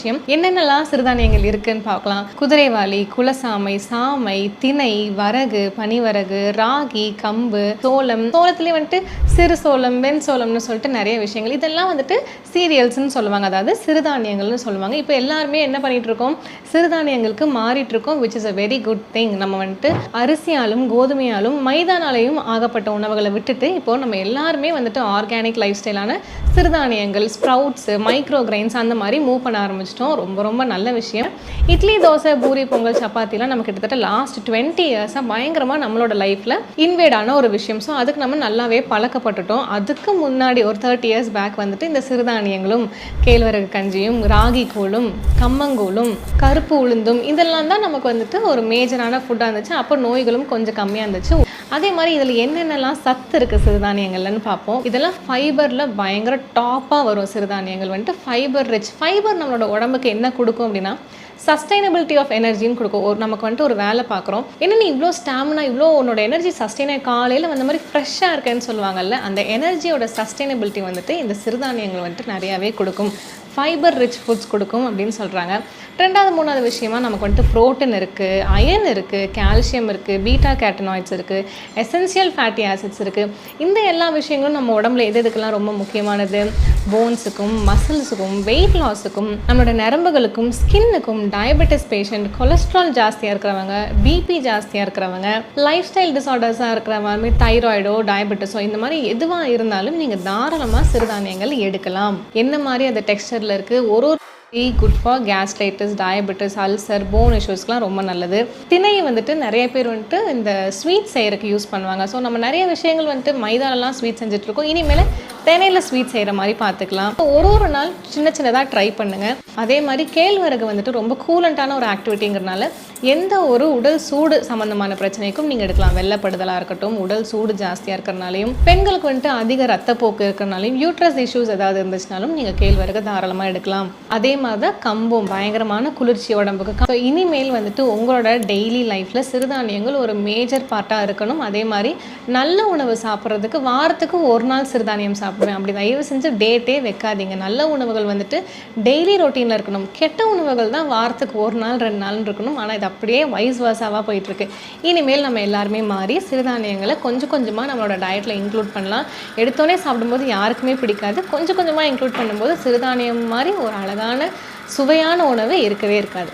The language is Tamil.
விஷயம். என்னென்னலாம் சிறுதானியங்கள் இருக்குன்னு பார்க்கலாம். குதிரைவாலி குலசாமை சாமை திணை வரகு பனிவரகு ராகி கம்பு சோளம். சோளத்துலேயே வந்துட்டு சிறு சோளம் வெண் சோளம்னு சொல்லிட்டு நிறைய விஷயங்கள். இதெல்லாம் வந்துட்டு சீரியல்ஸ்னு சொல்லுவாங்க. அதாவது சிறுதானியங்கள்னு சொல்லுவாங்க. இப்போ எல்லாருமே என்ன பண்ணிட்டு இருக்கோம் சிறுதானியங்களுக்கு மாறிட்டு இருக்கோம் which is a very good thing நம்ம வந்துட்டு அரிசியாலும் கோதுமையாலும் மைதானாலையும் ஆகப்பட்ட உணவுகளை விட்டுட்டு இப்போ நம்ம எல்லாருமே வந்துட்டு ஆர்கானிக் லைஃப் ஸ்டைலான சிறுதானியங்கள் ஸ்ப்ரவுட்ஸ் மைக்ரோ கிரைன்ஸ் அந்த மாதிரி மூவ் பண்ண ஆரம்பிச்சிட்டோம் ரொம்ப ரொம்ப நல்ல விஷயம். இட்லி தோசை பூரி பொங்கல் சப்பாத்திலாம் நம்ம கிட்டத்தட்ட லாஸ்ட் டுவெண்ட்டி இயர்ஸாக பயங்கரமாக நம்மளோட லைஃப்பில் இன்வேடான ஒரு விஷயம். ஸோ அதுக்கு நம்ம நல்லாவே பழக்கப்பட்டுட்டோம். அதுக்கு முன்னாடி ஒரு தேர்ட்டி இயர்ஸ் பேக் வந்துட்டு இந்த சிறுதானியங்களும் கேழ்வரகு கஞ்சியும் ராகி கூழும் கம்மங்கூழும் கருப்பு உளுந்தும் இதெல்லாம் தான் நமக்கு வந்துட்டு ஒரு மேஜரான ஃபுட்டாக இருந்துச்சு. அப்போ நோய்களும் கொஞ்சம் கம்மியாக இருந்துச்சு. அதே மாதிரி இதில் என்னென்னலாம் சத்து இருக்குது சிறுதானியங்கள்னு பார்ப்போம். இதெல்லாம் ஃபைபரில் பயங்கர டாப்பாக வரும் சிறுதானியங்கள் வந்துட்டு ஃபைபர் ரிச் ஃபைபர் நம்மளோட உடம்புக்கு என்ன கொடுக்கும் அப்படின்னா சஸ்டைனபிலிட்டி ஆஃப் எனர்ஜின்னு கொடுக்கும். ஒரு நமக்கு வந்துட்டு ஒரு வேலை பார்க்குறோம். என்ன நீ இவ்வளோ ஸ்டாமினா இவ்வளோ உன்னோட எனர்ஜி சஸ்டைன் காலையில் வந்த மாதிரி ஃப்ரெஷ்ஷாக இருக்கேன்னு சொல்லுவாங்கல்ல அந்த எனர்ஜியோட சஸ்டைனபிலிட்டி வந்துட்டு இந்த சிறுதானியங்கள் வந்துட்டு நிறையாவே கொடுக்கும். ஃபைபர் ரிச் ஃபுட்ஸ் கொடுக்கும் அப்படின்னு சொல்கிறாங்க ரெண்டாவது மூணாவது விஷயமா நமக்கு வந்துட்டு ப்ரோட்டீன் இருக்குது அயன் இருக்குது கால்சியம் இருக்குது பீட்டா கேட்டனாய்ட்ஸ் இருக்குது எசென்சியல் ஃபேட்டி ஆசிட்ஸ் இருக்குது இந்த எல்லா விஷயங்களும் நம்ம உடம்புல எது எதுக்கெல்லாம் ரொம்ப முக்கியமானது? போன்ஸுக்கும் மசில்ஸுக்கும் வெயிட் லாஸுக்கும் நம்மளோட நரம்புகளுக்கும் ஸ்கின்னுக்கும் டயபெட்டிஸ் பேஷண்ட் கொலஸ்ட்ரால் ஜாஸ்தியாக இருக்கிறவங்க பிபி ஜாஸ்தியாக இருக்கிறவங்க லைஃப் ஸ்டைல் டிசார்டர்ஸாக இருக்கிற மாதிரி தைராய்டோ டயபெட்டிஸோ இந்த மாதிரி எதுவாக இருந்தாலும் நீங்கள் தாராளமாக சிறுதானியங்கள் எடுக்கலாம். என்ன மாதிரி அந்த டெக்ஸ்டரில் இருக்குது ஒரு ஒரு tea good for gastritis diabetes ulcer bone இஷ்யூஸ்க்குலாம் ரொம்ப நல்லது. திணையை வந்துட்டு நிறைய பேர் வந்துட்டு இந்த ஸ்வீட் செய்கிறதுக்கு யூஸ் பண்ணுவாங்க. ஸோ நம்ம நிறைய விஷயங்கள் வந்துட்டு மைதாலெலாம் ஸ்வீட் செஞ்சுட்ருக்கோம் இனிமேல் தேனையில் ஸ்வீட் செய்கிற மாதிரி பார்த்துக்கலாம் ஒரு ஒரு நாள் சின்ன சின்னதாக ட்ரை பண்ணுங்கள் அதே மாதிரி கேழ்வரகு வந்துட்டு ரொம்ப கூலண்ட்டான ஒரு ஆக்டிவிட்டிங்கிறனால எந்த ஒரு உடல் சூடு சம்மந்தமான பிரச்சனைக்கும் நீங்கள் எடுக்கலாம். வெள்ளப்படுதலாக இருக்கட்டும் உடல் சூடு ஜாஸ்தியாக இருக்கிறனாலையும் பெண்களுக்கு வந்துட்டு அதிக ரத்தப்போக்கு இருக்கிறனாலையும் யூட்ரஸ் இஷ்யூஸ் ஏதாவது இருந்துச்சுனாலும் நீங்கள் கேழ்வரகு தாராளமாக எடுக்கலாம். அதே மாதிரி தான் கம்பும் பயங்கரமான குளிர்ச்சி உடம்புக்கு ஸோ இனிமேல் வந்துட்டு உங்களோட டெய்லி லைஃப்பில் சிறுதானியங்கள் ஒரு மேஜர் பார்ட்டாக இருக்கணும். அதே மாதிரி நல்ல உணவு சாப்பிட்றதுக்கு வாரத்துக்கு ஒரு நாள் சிறுதானியம் சாப்பிடுவேன். அப்படி தயவு செஞ்சு டேட்டே வைக்காதீங்க. நல்ல உணவுகள் வந்துட்டு டெய்லி ரொட்டீனில் இருக்கணும். கெட்ட உணவுகள் தான் வாரத்துக்கு ஒரு நாள் ரெண்டு நாள் இருக்கணும். ஆனால் இது அப்படியே வைஸ் வாசாவாக போயிட்டுருக்கு. இனிமேல் நம்ம எல்லாருமே மாறி சிறுதானியங்களை கொஞ்சம் கொஞ்சமாக நம்மளோட டயட்டில் இன்க்ளூட் பண்ணலாம். எடுத்தோடனே சாப்பிடும்போது யாருக்குமே பிடிக்காது. கொஞ்சம் கொஞ்சமாக இன்க்ளூட் பண்ணும்போது சிறுதானியம் மாதிரி ஒரு அழகான சுவையான உணவு இருக்கவே இருக்காது.